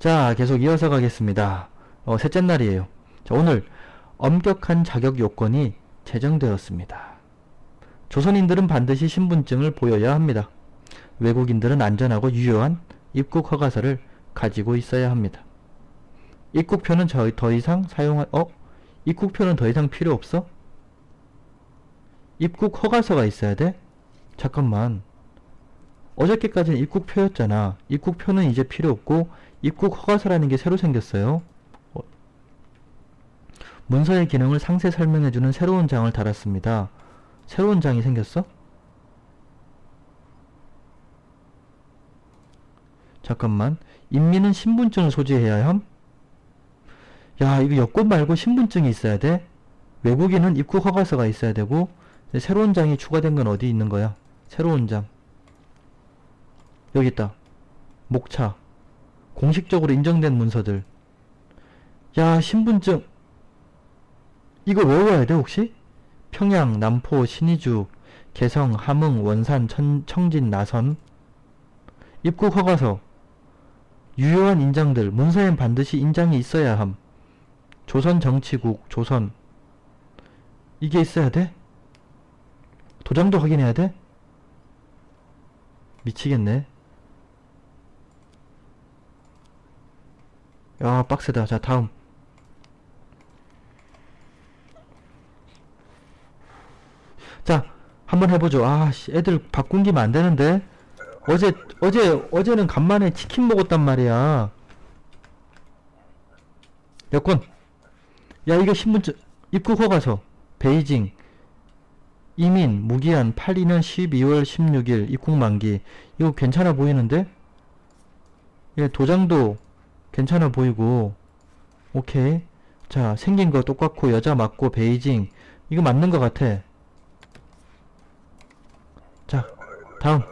자, 계속 이어서 가겠습니다. 어, 셋째 날이에요. 자, 오늘 엄격한 자격 요건이 제정되었습니다. 조선인들은 반드시 신분증을 보여야 합니다. 외국인들은 안전하고 유효한 입국 허가서를 가지고 있어야 합니다. 입국표는 저, 더 이상 사용할, 어? 입국표는 더 이상 필요 없어? 입국 허가서가 있어야 돼? 잠깐만. 어저께까지는 입국표였잖아. 입국표는 이제 필요 없고 입국 허가서라는 게 새로 생겼어요. 어. 문서의 기능을 상세 설명해주는 새로운 장을 달았습니다. 새로운 장이 생겼어? 잠깐만. 인민은 신분증을 소지해야 함? 야, 이거 여권 말고 신분증이 있어야 돼? 외국인은 입국 허가서가 있어야 되고 새로운 장이 추가된 건 어디 있는 거야? 새로운 장. 여기 있다. 목차. 공식적으로 인정된 문서들. 야, 신분증. 이거 외워야 돼, 혹시? 평양, 남포, 신의주, 개성, 함흥, 원산, 천, 청진, 나선. 입국 허가서. 유효한 인장들. 문서엔 반드시 인장이 있어야 함. 조선 정치국, 조선. 이게 있어야 돼? 도장도 확인해야 돼? 미치겠네. 야, 빡세다. 자, 다음. 자, 한번 해보죠. 아, 씨, 애들 밥 굶기면 안 되는데. 어제, 어제, 어제는 간만에 치킨 먹었단 말이야. 여권. 야, 이거 신분증, 입국 허가서. 베이징. 이민, 무기한, 82년 12월 16일, 입국 만기. 이거 괜찮아 보이는데? 예, 도장도 괜찮아 보이고. 오케이. 자, 생긴 거 똑같고, 여자 맞고, 베이징. 이거 맞는 것 같아. 자, 다음.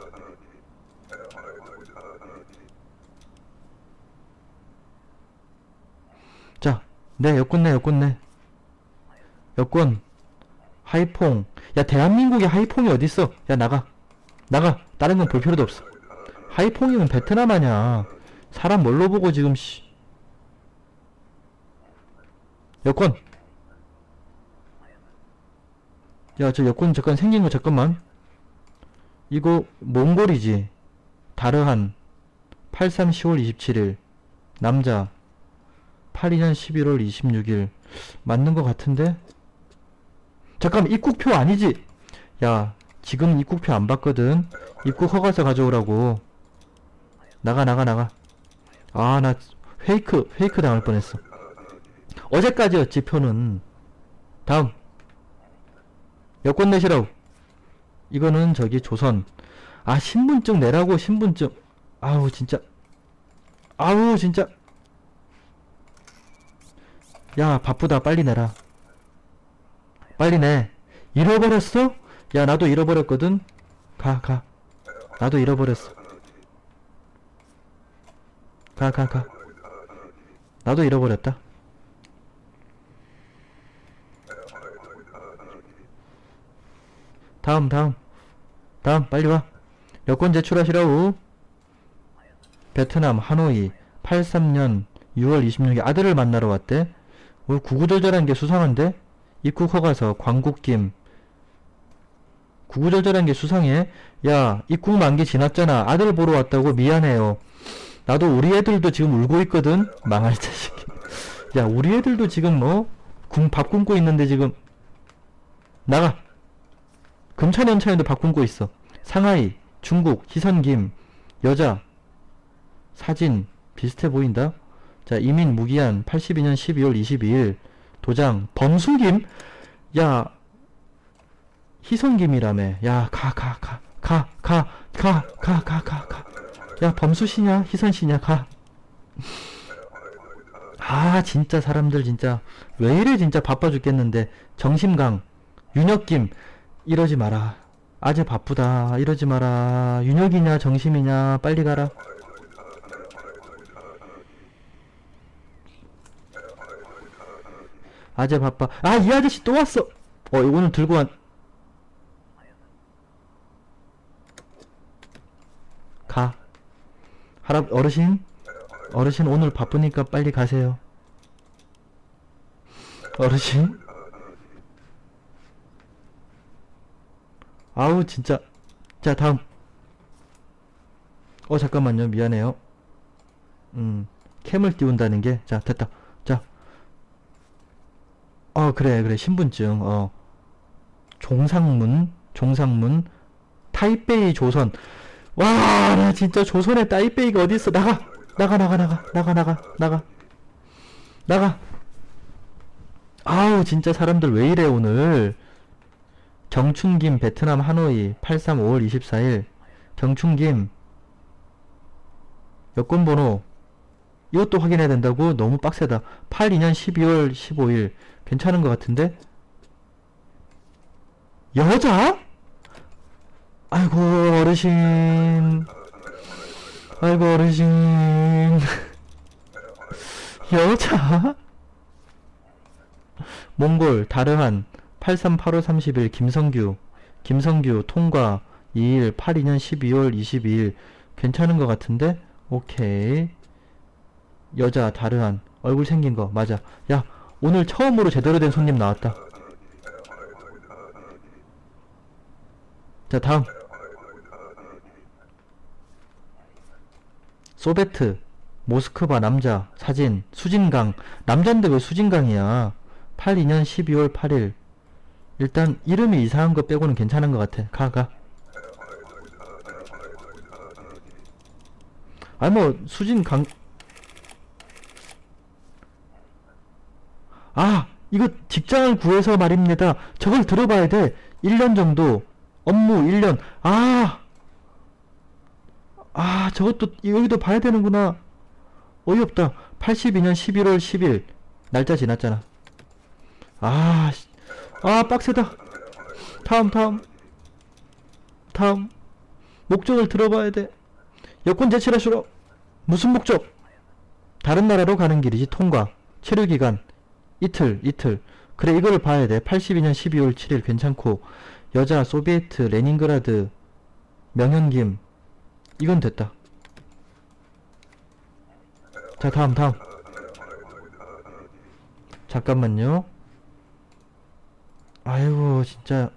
자, 네, 여권 내, 여권 내. 여권. 하이퐁. 야, 대한민국에 하이퐁이 어딨어? 야, 나가. 나가. 다른 건 볼 필요도 없어. 하이퐁이면 베트남 아냐. 사람 뭘로 보고 지금, 씨. 여권. 야, 저 여권 잠깐 생긴 거 잠깐만. 이거 몽골이지. 다르한. 83 10월 27일. 남자. 82년 11월 26일. 맞는 거 같은데? 잠깐 입국표 아니지? 야, 지금 입국표 안 받거든. 입국 허가서 가져오라고. 나가, 나가, 나가. 아, 나 페이크, 페이크 당할 뻔했어. 어제까지였지, 표는. 다음. 여권 내시라고. 이거는 저기 조선. 아, 신분증 내라고, 신분증. 아우, 진짜. 아우, 진짜. 야, 바쁘다. 빨리 내라. 빨리 내. 잃어버렸어? 야, 나도 잃어버렸거든? 가, 가. 나도 잃어버렸어. 가, 가, 가. 나도 잃어버렸다. 다음, 다음. 다음, 빨리 와. 여권 제출하시라우. 베트남, 하노이, 83년 6월 26일 아들을 만나러 왔대. 뭐, 구구절절한 게 수상한데? 입국 허가서, 광국김. 구구절절한 게 수상해? 야, 입국 만기 지났잖아. 아들 보러 왔다고 미안해요. 나도 우리 애들도 지금 울고 있거든? 망할 자식. 야, 우리 애들도 지금 뭐, 굶, 밥 굶고 있는데 지금. 나가! 금찬 연차에도 밥 굶고 있어. 상하이, 중국, 희선김, 여자, 사진, 비슷해 보인다? 자, 이민 무기한, 82년 12월 22일, 도장, 범수김? 야, 희성김이라며. 야, 가, 가, 가, 가, 가, 가, 가, 가, 가, 가. 야, 범수씨냐? 희선씨냐? 가. 아, 진짜 사람들 진짜. 왜 이래 진짜 바빠 죽겠는데. 정심강, 윤혁김, 이러지 마라. 아재 바쁘다. 이러지 마라. 윤혁이냐, 정심이냐, 빨리 가라. 아재 바빠. 아, 이 아저씨 또 왔어! 어, 이거는 들고 간. 가. 할아, 어르신? 어르신 오늘 바쁘니까 빨리 가세요. 어르신? 아우 진짜. 자 다음. 어 잠깐만요. 미안해요. 음 캠을 띄운다는 게. 자 됐다. 자. 어 그래 그래. 신분증. 어. 종상문 종상문. 타이베이 조선. 와 나 진짜 조선에 타이베이가 어딨어. 나가. 나가 나가 나가. 나가 나가. 나가. 나가. 아우 진짜 사람들 왜 이래 오늘 경춘김 베트남 하노이 83 5월 24일 경춘김 여권번호 이것도 확인해야 된다고? 너무 빡세다 82년 12월 15일 괜찮은 것 같은데? 여자? 아이고 어르신 아이고 어르신 여자? 몽골 다르한 8385 30일 김성규 김성규 통과 2일 82년 12월 22일. 괜찮은 것 같은데? 오케이. 여자 다르한 얼굴 생긴 거. 맞아. 야 오늘 처음으로 제대로 된 손님 나왔다. 자 다음. 소베트 모스크바 남자 사진 수진강. 남잔데 왜 수진강이야? 82년 12월 8일 일단 이름이 이상한 거 빼고는 괜찮은 것 같아 가가 아니 뭐 수진 강 아 이거 직장을 구해서 말입니다 저걸 들어봐야 돼 1년 정도 업무 1년 아 아, 저것도, 여기도 봐야 되는구나. 어이없다. 82년 11월 10일. 날짜 지났잖아. 아, 씨. 아, 빡세다. 다음, 다음. 다음. 목적을 들어봐야 돼. 여권 제출하시러. 무슨 목적? 다른 나라로 가는 길이지, 통과. 체류기간. 이틀, 이틀. 그래, 이거를 봐야 돼. 82년 12월 7일 괜찮고. 여자, 소비에트, 레닌그라드, 명현김. 이건 됐다. 자, 다음, 다음. 잠깐만요. 진짜.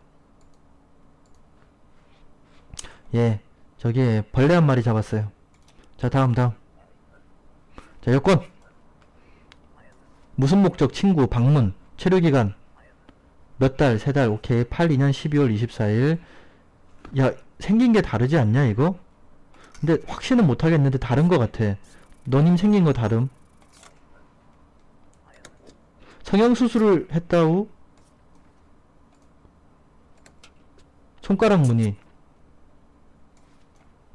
예, 저기 벌레 한 마리 잡았어요. 자, 다음, 다음. 자, 여권. 무슨 목적, 친구, 방문, 체류기간. 몇 달, 세 달, 오케이. 82년 12월 24일. 야, 생긴 게 다르지 않냐, 이거? 근데 확신은 못하겠는데 다른 것 같아. 너님 생긴 거 다름. 성형수술을 했다우? 손가락 무늬.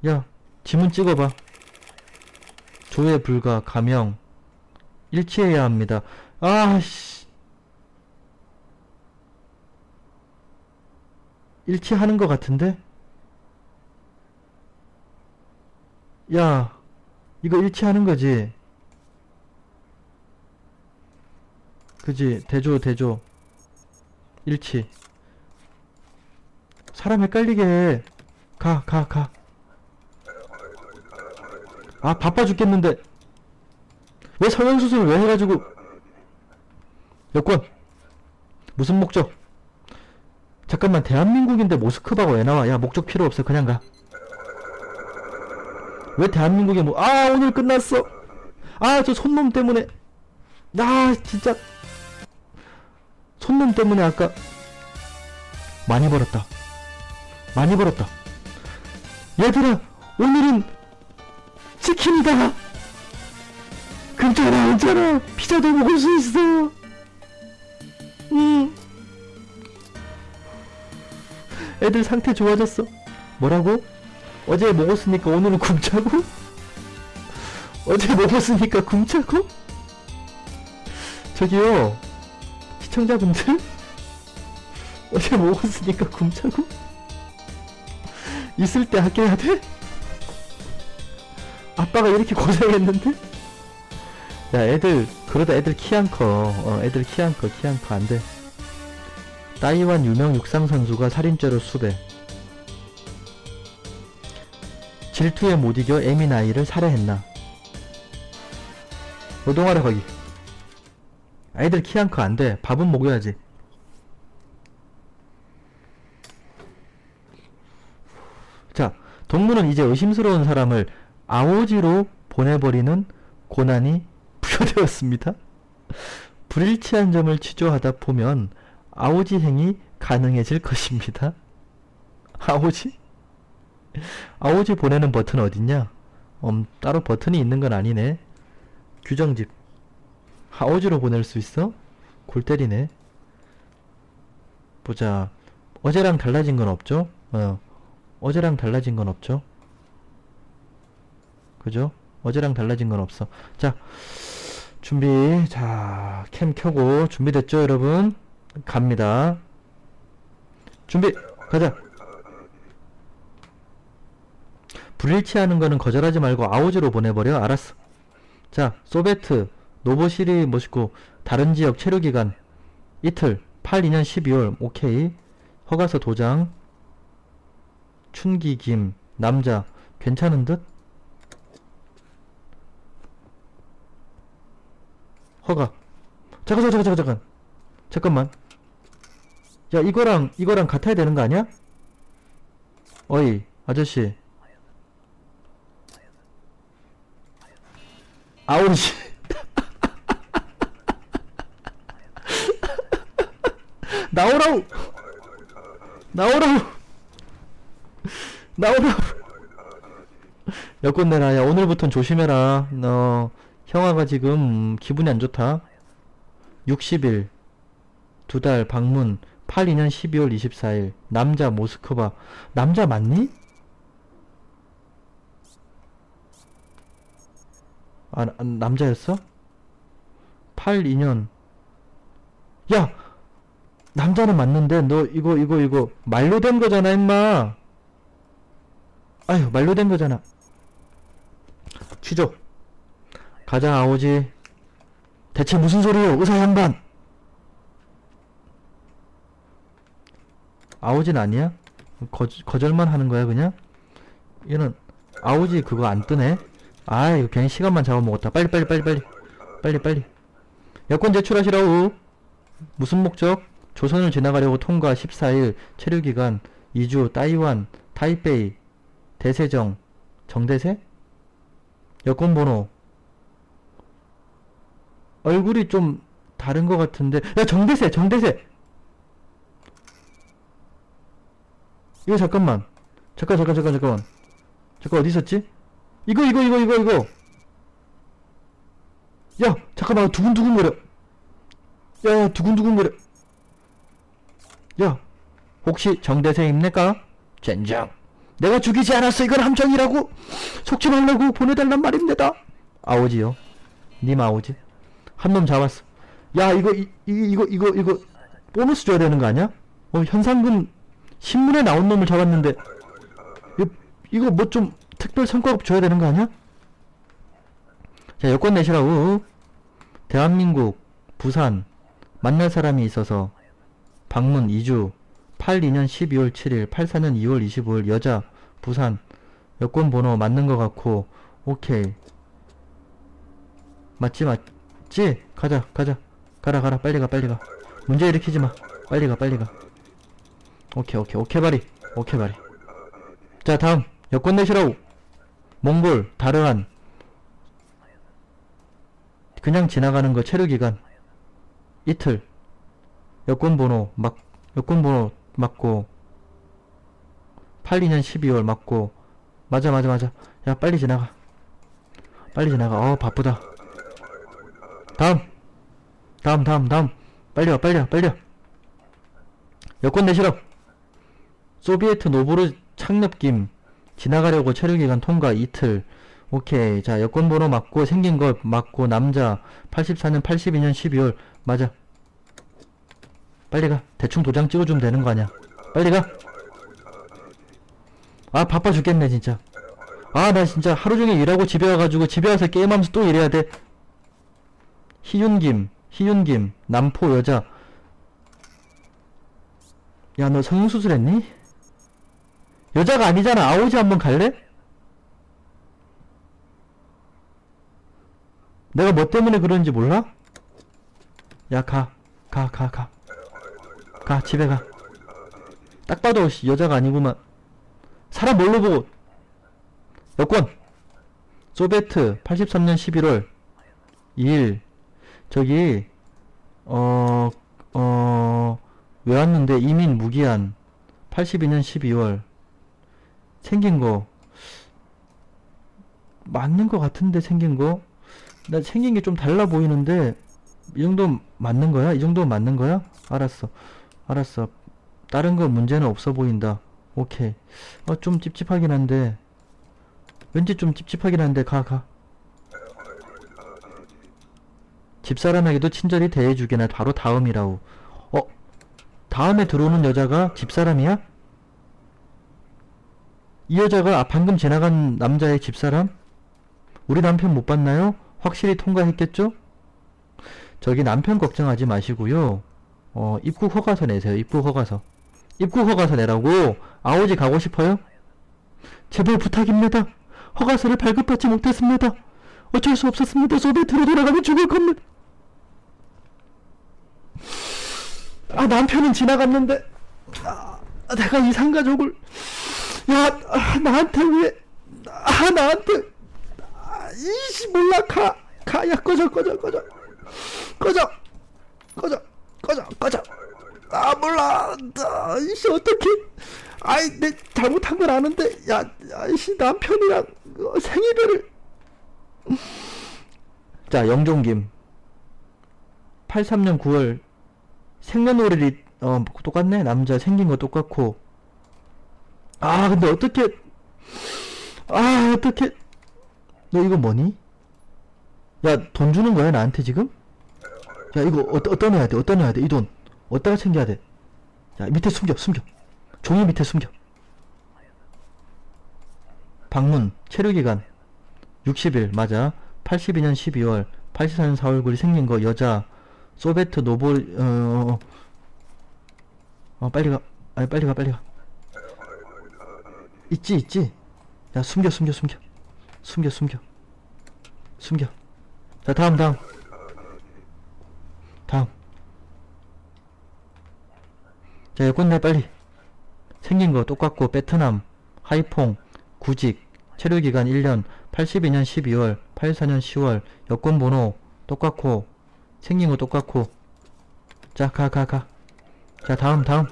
야, 지문 찍어봐. 조회 불가, 가명. 일치해야 합니다. 아씨. 일치하는 것 같은데? 야, 이거 일치하는 거지? 그지? 대조, 대조. 일치. 사람 헷갈리게 해. 가, 가, 가. 아, 바빠 죽겠는데. 왜 성형수술을 왜 해가지고. 여권. 무슨 목적? 잠깐만, 대한민국인데 모스크바가 왜 나와? 야, 목적 필요 없어. 그냥 가. 왜 대한민국에 뭐, 아, 오늘 끝났어. 아, 저 손놈 때문에. 아, 진짜. 손놈 때문에 아까. 많이 벌었다. 많이 벌었다. 얘들아, 오늘은 치킨이다. 괜찮아, 괜찮아. 피자도 먹을 수 있어. 음. 애들 상태 좋아졌어. 뭐라고? 어제 먹었으니까 오늘은 굶자고? 어제 먹었으니까 굶자고? 저기요 시청자분들 어제 먹었으니까 굶자고? 있을 때 아껴야 돼? 아빠가 이렇게 고생했는데? 야 애들 그러다 애들 키 안 커. 어 애들 키 안 커. 키 안 커. 안돼. 따이완 유명 육상 선수가 살인죄로 수배. 질투에 못 이겨 아이를 살해했나? 노동하라 거기 아이들 키한크 안돼 밥은 먹여야지 자 동무는 이제 의심스러운 사람을 아오지로 보내버리는 고난이 부여되었습니다 불일치한 점을 취조하다 보면 아오지 행이 가능해질 것입니다 아오지? 아오지 보내는 버튼 어딨냐? 음, 따로 버튼이 있는 건 아니네. 규정집. 아오지로 보낼 수 있어? 골 때리네. 보자. 어제랑 달라진 건 없죠? 어. 어제랑 달라진 건 없죠? 그죠? 어제랑 달라진 건 없어. 자, 준비. 자, 캠 켜고 준비됐죠, 여러분? 갑니다. 준비. 가자. 불일치하는 거는 거절하지 말고 아우지로 보내버려. 알았어. 자, 소베트, 노보시리 모시고 다른 지역 체류 기간 이틀 8, 2년 12월 오케이 허가서 도장 춘기 김 남자 괜찮은 듯? 허가. 잠깐 잠깐 잠깐 잠깐. 잠깐만. 야 이거랑 이거랑 같아야 되는 거 아니야? 어이 아저씨. 아우지 나오라고 나오라고 나오라고 여권 내라 야? 오늘부턴 조심해라. 너 형아가 지금 기분이 안 좋다. 60일. 두 달 방문. 82년 12월 24일. 남자 모스크바. 남자 맞니? 아, 나- 남자였어? 82년. 야! 남자는 맞는데 너 이거 이거 이거 말로 된 거잖아 임마 아유 말로 된 거잖아. 취조. 가자 아오지. 대체 무슨 소리요 의사 양반? 아오진 아니야? 거, 거절만 하는 거야 그냥? 얘는 아오지 그거 안 뜨네? 아 이거 괜히 시간만 잡아먹었다. 빨리 빨리 빨리 빨리. 빨리 빨리. 여권 제출하시라우 무슨 목적? 조선을 지나가려고 통과 14일 체류기간 2주 따이완 타이베이 대세정 정대세? 여권번호. 얼굴이 좀 다른 것 같은데. 야 정대세 정대세! 이거 잠깐만. 잠깐 잠깐 잠깐 잠깐. 잠깐 어디 있었지? 이거 이거 이거 이거 이거! 야 잠깐만. 두근두근거려. 야, 야 두근두근거려. 야 혹시 정대세입니까? 젠장 내가 죽이지 않았어 이건 함정이라고 속지 말라고 보내달란 말입니다. 아오지요. 님 아오지. 한 놈 잡았어. 야 이거 이, 이, 이거 이거 이거 보너스 줘야 되는 거 아니야? 어 현상금 신문에 나온 놈을 잡았는데 이거, 이거 뭐 좀 특별 성과급 줘야 되는 거 아니야? 자 여권 내시라고. 대한민국 부산 만날 사람이 있어서 방문 2주 82년 12월 7일 84년 2월 25일 여자 부산. 여권 번호 맞는 것 같고 오케이. 맞지 맞지? 가자 가자. 가라 가라. 빨리 가 빨리 가. 문제 일으키지 마. 빨리 가 빨리 가. 오케이 오케이. 오케이 바리 오케이 바리 자 다음. 여권 내시라고. 몽골 다르한. 그냥 지나가는 거 체류 기간. 이틀. 여권 번호 막 여권 번호 맞고 82년 12월 맞고 맞아 맞아 맞아. 야 빨리 지나가. 빨리 지나가. 어 바쁘다. 다음. 다음 다음 다음. 빨리 와 빨리 와 빨리 와. 여권 내시라 소비에트 노브르 착륙김 지나가려고 체류기간 통과 이틀. 오케이. 자 여권 번호 맞고 생긴 거 맞고 남자 84년 82년 12월. 맞아 빨리 가 대충 도장 찍어주면 되는 거 아니야 빨리 가 아 바빠 죽겠네 진짜 아 나 진짜 하루 종일 일하고 집에 와가지고 집에 와서 게임하면서 또 일해야 돼 희윤김 희윤김 남포 여자 야 너 성형수술 했니? 여자가 아니잖아 아오지 한번 갈래? 내가 뭐 때문에 그런지 몰라? 야, 가. 가, 가, 가. 가, 집에 가. 딱 봐도 씨, 여자가 아니구만. 사람 뭘로 보고? 여권! 소베트, 83년 11월 2일. 저기, 어, 어, 왜 왔는데 이민 무기한 82년 12월 생긴 거 맞는 거 같은데 생긴 거? 나 생긴 게 좀 달라 보이는데 이 정도 맞는 거야? 이 정도 맞는 거야? 알았어. 알았어. 다른 거 문제는 없어 보인다. 오케이. 어, 좀 찝찝하긴 한데. 왠지 좀 찝찝하긴 한데, 가, 가. 집사람에게도 친절히 대해주기나 바로 다음이라우. 어? 다음에 들어오는 여자가 집사람이야? 이 여자가 아, 방금 지나간 남자의 집사람? 우리 남편 못 봤나요? 확실히 통과했겠죠? 저기 남편 걱정하지 마시고요. 어, 입국 허가서 내세요. 입국 허가서. 입국 허가서 내라고? 아오지 가고 싶어요? 제발 부탁입니다. 허가서를 발급받지 못했습니다. 어쩔 수 없었습니다. 소비에트로 돌아가면 죽을 겁니다. 아, 남편은 지나갔는데, 아, 내가 이 상가족을, 야, 아, 나한테 왜, 아, 나한테, 아, 이씨, 몰라, 가, 가, 야, 꺼져, 꺼져, 꺼져, 꺼져, 꺼져, 꺼져, 꺼져. 아, 몰라, 아, 이씨, 어떡해. 아이, 내 잘못한 건 아는데, 야, 아이씨, 남편이랑 어, 생일별을. 자, 영종김. 83년 9월 생년월일이 어 똑같네 남자 생긴 거 똑같고 아 근데 어떻게 아 어떻게 너 이거 뭐니? 야 돈 주는 거야 나한테 지금? 야 이거 어, 어디다 넣어야 돼? 어디다 넣어야 돼? 이 돈. 어디다가 챙겨야 돼? 야 밑에 숨겨 숨겨. 종이 밑에 숨겨. 방문 체류기간. 60일 맞아. 82년 12월 84년 4월 9일 생긴 거 여자. 소베트 노볼 어, 어, 어 빨리 가. 아니 빨리 가 빨리 가. 있지 있지? 야 숨겨 숨겨 숨겨. 숨겨 숨겨. 숨겨. 자 다음 다음 다음. 자 여권 내 빨리. 생긴 거 똑같고 베트남 하이퐁 구직 체류기간 1년 82년 12월 84년 10월 여권 번호 똑같고 생긴 거 똑같고. 자 가 가 가. 자 다음 다음.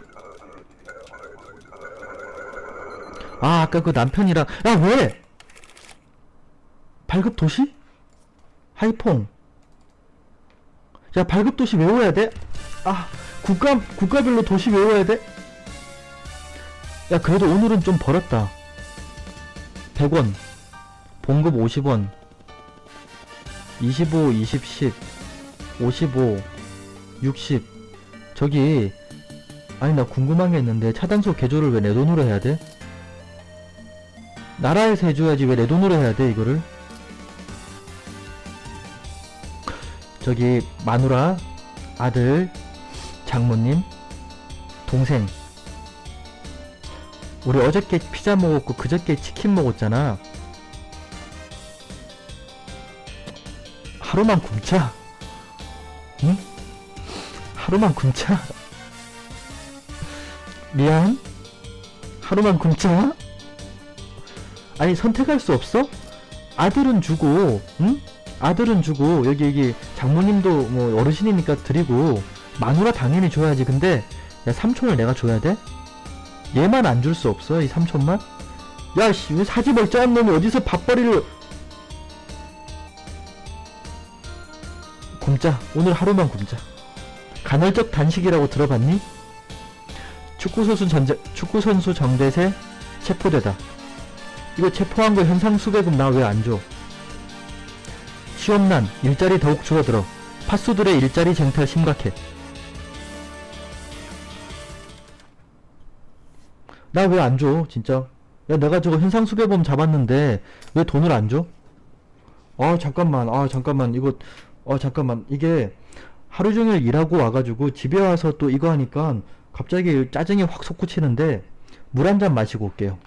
아 아까 그 남편이랑 야 왜? 발급 도시? 하이퐁 야 발급 도시 외워야 돼? 아 국가 국가별로 도시 외워야 돼? 야 그래도 오늘은 좀 벌었다 100원 봉급 50원 25 20 10 55 60 저기 아니 나 궁금한 게 있는데 차단소 개조를 왜 내 돈으로 해야 돼? 나라에서 해줘야지 왜 내 돈으로 해야 돼 이거를? 저기 마누라 아들 장모님 동생 우리 어저께 피자 먹었고 그저께 치킨 먹었잖아 하루만 굶자 응? 하루만 굶자 미안 하루만 굶자 아니 선택할 수 없어? 아들은 주고 응? 아들은 주고 여기 여기 장모님도 뭐 어르신이니까 드리고 마누라 당연히 줘야지 근데 야 삼촌을 내가 줘야 돼? 얘만 안 줄 수 없어 이 삼촌만? 야씨 왜 사지 멀쩡한 놈이 어디서 밥벌이를 굶자 오늘 하루만 굶자 간헐적 단식이라고 들어봤니? 축구선수 전제, 축구선수 정대세 체포되다 이거 체포한 거 현상 수배금 나 왜 안 줘? 취업난 일자리 더욱 줄어들어 파수들의 일자리 쟁탈 심각해 나 왜 안 줘? 진짜. 야, 내가 저거 현상수배범 잡았는데 왜 돈을 안 줘? 아, 잠깐만. 아, 잠깐만. 이거 어, 잠깐만. 이게 하루 종일 일하고 와가지고 집에 와서 또 이거 하니까 갑자기 짜증이 확 솟구치는데 물 한 잔 마시고 올게요.